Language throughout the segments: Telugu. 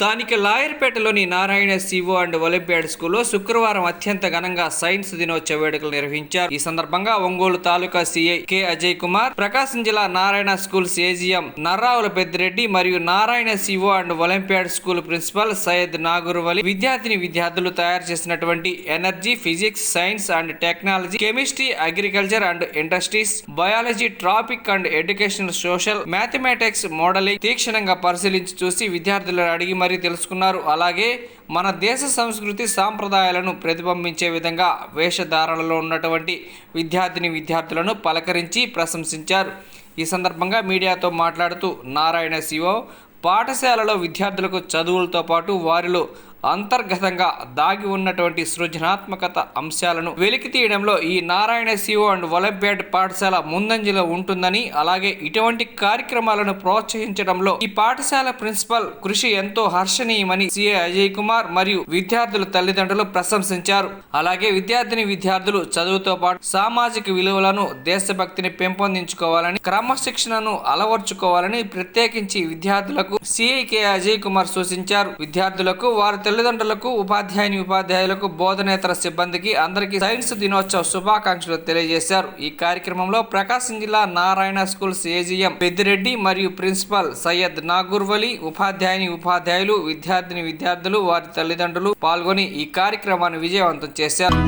స్థానిక లాయర్పేటలోని నారాయణ సివో అండ్ ఒలింపియాడ్ స్కూల్లో శుక్రవారం అత్యంత ఘనంగా సైన్స్ దినోత్సవ వేడుకలు నిర్వహించారు. ఈ సందర్భంగా ఒంగోలు తాలూకా సిఐ కె. అజయ్ కుమార్ ప్రకాశం జిల్లా నారాయణ స్కూల్స్ ఏజిఎం నర్రావుల పెద్దిరెడ్డి మరియు Narayana CO and Olympiad school principal Syed Nagurvali విద్యార్థిని విద్యార్థులు తయారు చేసినటువంటి energy physics science and technology chemistry agriculture and industries biology traffic and education social mathematics modelling తీక్షణంగా పరిశీలించి చూసి విద్యార్థులను అడిగి మరీ తెలుసుకున్నారు. అలాగే మన దేశ సంస్కృతి సాంప్రదాయాలను ప్రతిబింబించే విధంగా వేషధారణలో ఉన్నటువంటి విద్యార్థిని విద్యార్థులను పలకరించి ప్రశంసించారు. ఈ సందర్భంగా మీడియాతో మాట్లాడుతూ నారాయణ శివ పాఠశాలలో విద్యార్థులకు చదువులతో పాటు వారిలో అంతర్గతంగా దాగి ఉన్నటువంటి సృజనాత్మకత అంశాలను వెలికి తీయడంలో ఈ నారాయణ సిఓ అండ్ ఒలింపియాడ్ పాఠశాల ముందంజలో ఉంటుందని అలాగే ఇటువంటి కార్యక్రమాలను ప్రోత్సహించడంలో ఈ పాఠశాల ప్రిన్సిపల్ కృషి ఎంతో హర్షణీయమని సిఏ అజయ్ కుమార్ మరియు విద్యార్థుల తల్లిదండ్రులు ప్రశంసించారు. అలాగే విద్యార్థిని విద్యార్థులు చదువుతో పాటు సామాజిక విలువలను దేశభక్తిని పెంపొందించుకోవాలని క్రమశిక్షణను అలవర్చుకోవాలని ప్రత్యేకించి విద్యార్థులకు సిఐకే అజయ్ కుమార్ సూచించారు. విద్యార్థులకు వారి తల్లిదండ్రులకు ఉపాధ్యాయుని ఉపాధ్యాయులకు బోధనేతర సిబ్బందికి అందరికీ సైన్స్ దినోత్సవ శుభాకాంక్షలు తెలియజేశారు. ఈ కార్యక్రమంలో ప్రకాశం జిల్లా నారాయణ స్కూల్స్ ఏజీఎం పెద్దిరెడ్డి మరియు ప్రిన్సిపల్ సయ్యద్ నాగూర్వలి ఉపాధ్యాయుని ఉపాధ్యాయులు విద్యార్థిని విద్యార్థులు వారి తల్లిదండ్రులు పాల్గొని ఈ కార్యక్రమాన్ని విజయవంతం చేశారు.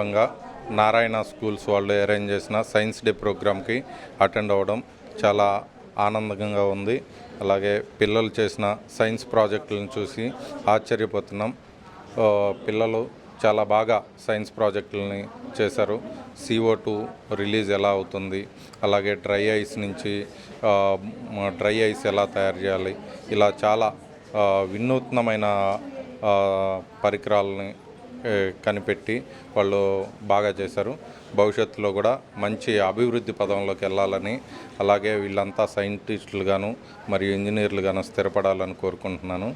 సందర్భంగా నారాయణ స్కూల్స్ వాళ్ళు అరేంజ్ చేసిన సైన్స్ డే ప్రోగ్రామ్కి అటెండ్ అవ్వడం చాలా ఆనందంగా ఉంది. అలాగే పిల్లలు చేసిన సైన్స్ ప్రాజెక్టులను చూసి ఆశ్చర్యపోతున్నాం. పిల్లలు చాలా బాగా సైన్స్ ప్రాజెక్టులని చేశారు. సిఓ టూ రిలీజ్ ఎలా అవుతుంది? అలాగే డ్రై ఐస్ నుంచి డ్రై ఐస్ ఎలా తయారు చేయాలి? ఇలా చాలా వినూత్నమైన పరికరాలని కనిపెట్టి వాళ్ళు బాగా చేశారు. భవిష్యత్తులో కూడా మంచి అభివృద్ధి పదంలోకి వెళ్ళాలని అలాగే వీళ్ళంతా సైంటిస్టులుగాను మరియు ఇంజనీర్లుగాను స్థిరపడాలని కోరుకుంటున్నాను.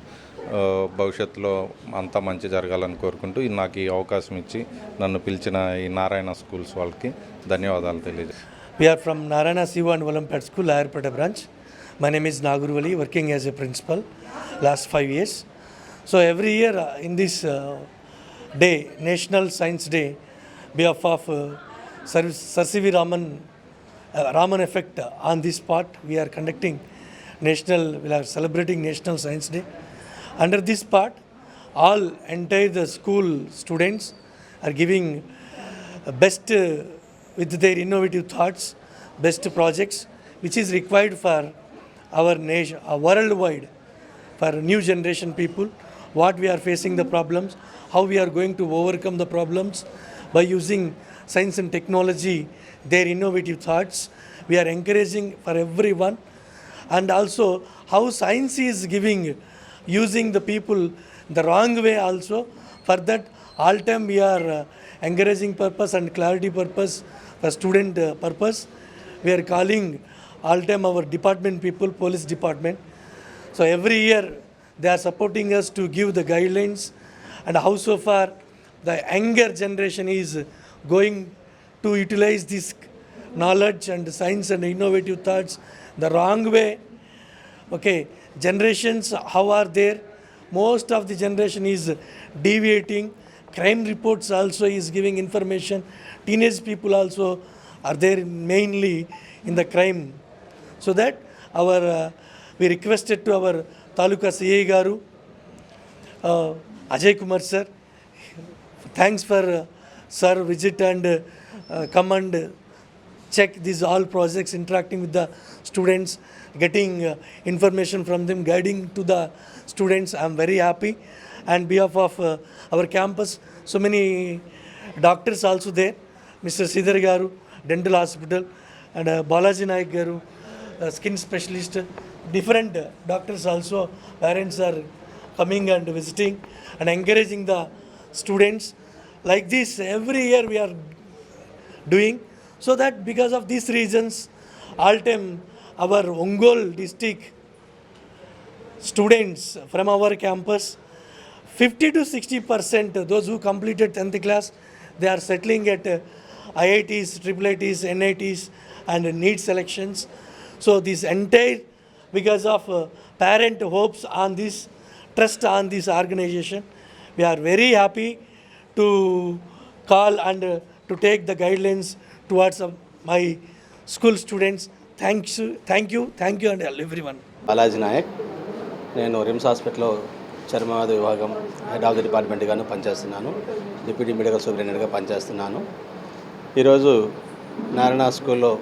భవిష్యత్తులో అంతా మంచి జరగాలని కోరుకుంటూ నాకు ఈ అవకాశం ఇచ్చి నన్ను పిలిచిన ఈ నారాయణ స్కూల్స్ వాళ్ళకి ధన్యవాదాలు తెలియజేస్తాను we are from Narayana Shiva and and school Ayarpeta branch my name is Nagurvali working as a principal last five years years. So every year in this uh, day, National Science Day, behalf of uh. Raman, uh, Raman effect uh, on this part, we are conducting national, we are celebrating National Science Day. Under this part, all entire the school students are giving best uh, with their innovative thoughts, best projects, which is required for our nation, uh, worldwide, for new generation people, what we are facing the problems, how we are going to overcome the problems by using science and technology, their innovative thoughts. We are encouraging for everyone. And also how science is giving using the people the wrong way also. For that all time we are uh, encouraging purpose and clarity purpose for student uh, purpose. We are calling all time our department people police department. So every year they are supporting us to give the guidelines and how so far the younger generation is going to utilize this knowledge and science and innovative thoughts the wrong way okay generations how are there most of the generation is deviating crime reports also is giving information teenage people also are there mainly in the crime so that our uh, we requested to our taluka CA garu uh, Ajay Kumar sir. Thanks for uh, sir visit and uh, come and check these all projects interacting with the students getting uh, information from them guiding to the students. I'm very happy. And behalf of uh, our campus so many doctors also there. Mr Sridhar garu dental hospital and uh, balaji naik garu uh, skin specialist. Different uh, doctors also parents are coming and visiting and encouraging the students. Like this every year we are doing. So that because of these reasons all time our ongol district students from our campus 50 to 60 percent those who completed 10th class they are settling at uh, iits triple its nits and need selections. So this entire because of uh, parent hopes on this trust on this organization we are very happy to call and uh, to take the guidelines towards uh, my school students thanks you thank you thank you and everyone Balaji Naik నేను రిమ్స్ హాస్పిటల్లో చర్మవాద విభాగం హెడ్ ఆఫ్ ది డిపార్ట్మెంట్గాను పనిచేస్తున్నాను డిప్యూటీ మెడికల్ సూపరింటెండెంట్గా పనిచేస్తున్నాను ఈరోజు నారాయణ స్కూల్లో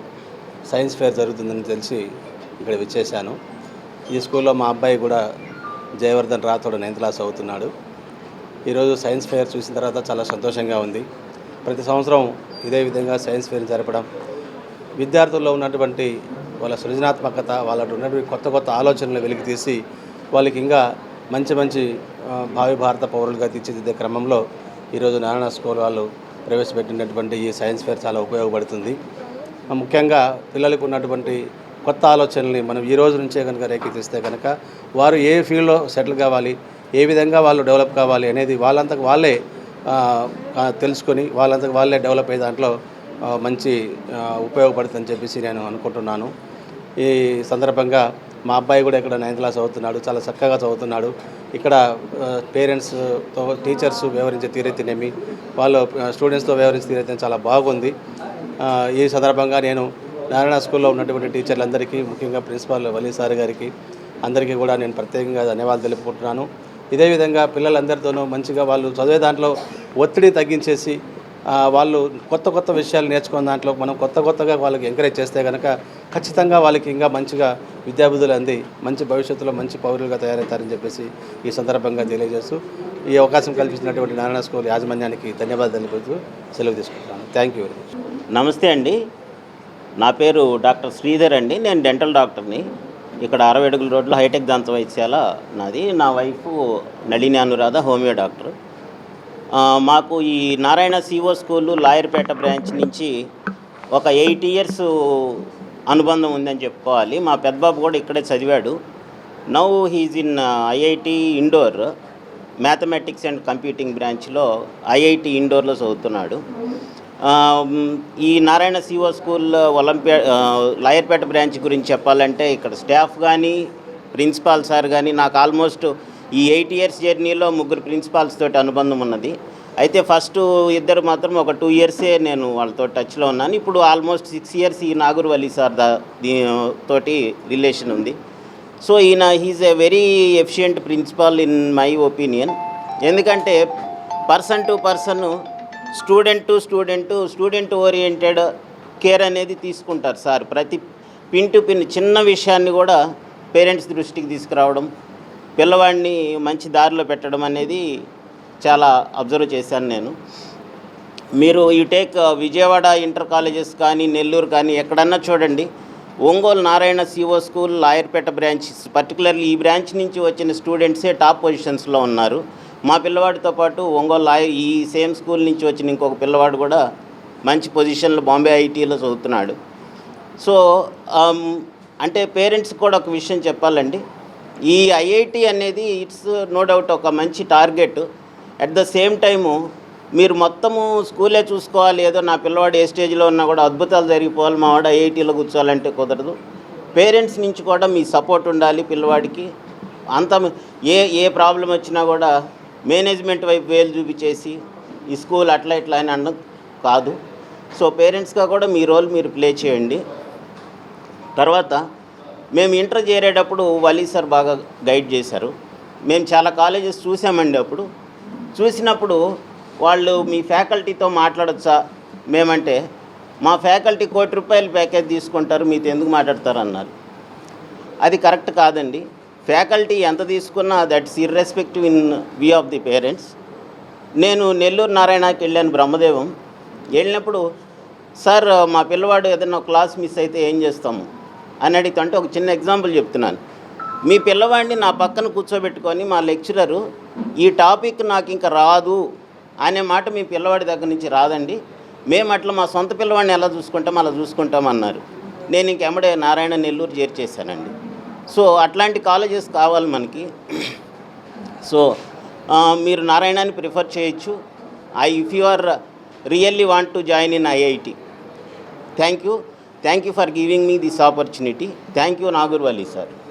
సైన్స్ ఫేర్ జరుగుతుందని తెలిసి ఇక్కడ విచ్చేశాను ఈ స్కూల్లో మా అబ్బాయి కూడా జయవర్ధన్ రాథోడ్ నైన్త్ క్లాస్ అవుతున్నాడు. ఈరోజు సైన్స్ ఫెయిర్ చూసిన తర్వాత చాలా సంతోషంగా ఉంది. ప్రతి సంవత్సరం ఇదే విధంగా సైన్స్ ఫేర్ జరపడం విద్యార్థుల్లో ఉన్నటువంటి వాళ్ళ సృజనాత్మకత వాళ్ళ ఉన్నటువంటి కొత్త కొత్త ఆలోచనలు వెలికి తీసి వాళ్ళకి ఇంకా మంచి మంచి భావి భారత పౌరులుగా తీర్చిదిద్దే క్రమంలో ఈరోజు నారాయణ స్కూల్ వాళ్ళు ప్రవేశపెట్టినటువంటి ఈ సైన్స్ ఫెయిర్ చాలా ఉపయోగపడుతుంది. ముఖ్యంగా పిల్లలకు ఉన్నటువంటి కొత్త ఆలోచనల్ని మనం ఈ రోజు నుంచే కనుక రేకెత్తిస్తే కనుక వారు ఏ ఫీల్డ్లో సెటిల్ కావాలి ఏ విధంగా వాళ్ళు డెవలప్ కావాలి అనేది వాళ్ళంతకు వాళ్ళే తెలుసుకొని వాళ్ళంతకు వాళ్ళే డెవలప్ అయ్యే దాంట్లో మంచి ఉపయోగపడుతుందని చెప్పేసి నేను అనుకుంటున్నాను. ఈ సందర్భంగా మా అబ్బాయి కూడా ఇక్కడ నైన్త్ క్లాస్ చదువుతున్నాడు చాలా చక్కగా చదువుతున్నాడు. ఇక్కడ పేరెంట్స్తో టీచర్స్ వ్యవహరించే తీరైతేనేమి వాళ్ళు స్టూడెంట్స్తో వ్యవహరించే తీరైతే చాలా బాగుంది. ఈ సందర్భంగా నేను నారాయణ స్కూల్లో ఉన్నటువంటి టీచర్లందరికీ ముఖ్యంగా ప్రిన్సిపాల్ వలీ సార్ గారికి అందరికీ కూడా నేను ప్రత్యేకంగా ధన్యవాదాలు తెలుపుకుంటున్నాను. ఇదే విధంగా పిల్లలందరితోనూ మంచిగా వాళ్ళు చదివే దాంట్లో ఒత్తిడి తగ్గించేసి వాళ్ళు కొత్త కొత్త విషయాలు నేర్చుకున్న దాంట్లో మనం కొత్త కొత్తగా వాళ్ళకి ఎంకరేజ్ చేస్తే కనుక ఖచ్చితంగా వాళ్ళకి ఇంకా మంచిగా విద్యాబుద్ధులు అంది మంచి భవిష్యత్తులో మంచి పౌరులుగా తయారవుతారని చెప్పేసి ఈ సందర్భంగా తెలియజేస్తూ ఈ అవకాశం కల్పించినటువంటి నారాయణ స్కూల్ యాజమాన్యానికి ధన్యవాదాలు తెలుపుతూ సెలవు తీసుకుంటున్నాను. థ్యాంక్ యూ వెరీ మచ్ నమస్తే అండి. నా పేరు డాక్టర్ శ్రీధర్ అండి. నేను డెంటల్ డాక్టర్ని. ఇక్కడ అరవై అడుగుల రోడ్లో హైటెక్ దంత వైద్యశాల నాది. నా wife Nalini Anuradha homeo doctor. మాకు ఈ Narayana CO school Layarpeta branch నుంచి ఒక ఎయిట్ ఇయర్స్ అనుబంధం ఉందని చెప్పుకోవాలి. మా పెద్దబాబు కూడా ఇక్కడే చదివాడు. Now he's in IIT Indore mathematics and computing బ్రాంచ్లో ఐఐటి ఇండోర్లో చదువుతున్నాడు. ఈ Narayana CO school Olympiad Layarpeta branch గురించి చెప్పాలంటే ఇక్కడ స్టాఫ్ కానీ ప్రిన్సిపాల్ సార్ కానీ నాకు ఆల్మోస్ట్ ఈ ఎయిట్ ఇయర్స్ జర్నీలో ముగ్గురు ప్రిన్సిపాల్స్ తోటి అనుబంధం ఉన్నది. అయితే ఫస్ట్ ఇద్దరు మాత్రం ఒక టూ ఇయర్సే నేను వాళ్ళతో టచ్లో ఉన్నాను. ఇప్పుడు ఆల్మోస్ట్ సిక్స్ ఇయర్స్ ఈ నాగూర్ సార్ దా దీ తోటి రిలేషన్ ఉంది. సో ఈయన he's a very efficient principal in my opinion. ఎందుకంటే person to person student to student student oriented care అనేది తీసుకుంటారు సార్. ప్రతి పిన్ టు పిన్ చిన్న విషయాన్ని కూడా పేరెంట్స్ దృష్టికి తీసుకురావడం పిల్లవాడిని మంచి దారిలో పెట్టడం అనేది చాలా అబ్జర్వ్ చేశాను నేను. మీరు you take Vijayawada inter colleges కానీ నెల్లూరు కానీ ఎక్కడన్నా చూడండి. Ongole Narayana CO school Lawyerpet branch particularly ఈ బ్రాంచ్ నుంచి వచ్చిన స్టూడెంట్సే టాప్ పొజిషన్స్లో ఉన్నారు. మా పిల్లవాడితో పాటు ఒంగోలు లాయర్ ఈ సేమ్ స్కూల్ నుంచి వచ్చిన ఇంకొక పిల్లవాడు కూడా మంచి పొజిషన్లో బాంబే ఐటీలో చదువుతున్నాడు. సో అంటే పేరెంట్స్ కూడా ఒక విషయం చెప్పాలండి. ఈ ఐఐటి అనేది ఇట్స్ నో డౌట్ ఒక మంచి target. At the same time మీరు మొత్తము స్కూలే చూసుకోవాలి ఏదో నా పిల్లవాడు ఏ స్టేజ్లో ఉన్నా కూడా అద్భుతాలు జరిగిపోవాలి మా వాడు ఐఐటీలో కూర్చోవాలంటే కుదరదు. పేరెంట్స్ నుంచి కూడా మీ సపోర్ట్ ఉండాలి పిల్లవాడికి. అంత ఏ ఏ ప్రాబ్లం వచ్చినా కూడా మేనేజ్మెంట్ వైపు వేలు చూపించేసి ఈ స్కూల్ అట్లా ఇట్లా అని అనడం కాదు. సో పేరెంట్స్గా కూడా మీ రోల్ మీరు ప్లే చేయండి. తర్వాత మేము ఇంటర్ చేరేటప్పుడు వలీ సార్ బాగా గైడ్ చేశారు. మేము చాలా కాలేజెస్ చూసామండి అప్పుడు. చూసినప్పుడు వాళ్ళు మీ ఫ్యాకల్టీతో మాట్లాడొచ్చా? మేమంటే మా ఫ్యాకల్టీ కోటి రూపాయలు ప్యాకేజ్ తీసుకుంటారు మీతో ఎందుకు మాట్లాడతారు అన్నారు అది కరెక్ట్ కాదండి. ఫ్యాకల్టీ ఎంత తీసుకున్నా that's irrespective in view of the parents. నేను నెల్లూరు నారాయణకి వెళ్ళాను బ్రహ్మదేవం. వెళ్ళినప్పుడు సార్ మా పిల్లవాడు ఏదైనా క్లాస్ మిస్ అయితే ఏం చేస్తాము అని అడిగితే ఒక చిన్న ఎగ్జాంపుల్ చెప్తున్నాను. మీ పిల్లవాడిని నా పక్కన కూర్చోబెట్టుకొని మా లెక్చరరు ఈ టాపిక్ నాకు ఇంకా రాదు అనే మాట మీ పిల్లవాడి దగ్గర నుంచి రాదండి. మేము అట్లా మా సొంత పిల్లవాడిని ఎలా చూసుకుంటాం అలా చూసుకుంటామన్నారు నేను ఇంకెమ్మడే నారాయణ నెల్లూరు చేర్చేశానండి. సో అట్లాంటి కాలేజెస్ కావాలి మనకి. సో మీరు నారాయణని ప్రిఫర్ చేయొచ్చు. I if you are really want to join in IIT. Thank you. Thank you for giving me this opportunity. Thank you Nagur sir.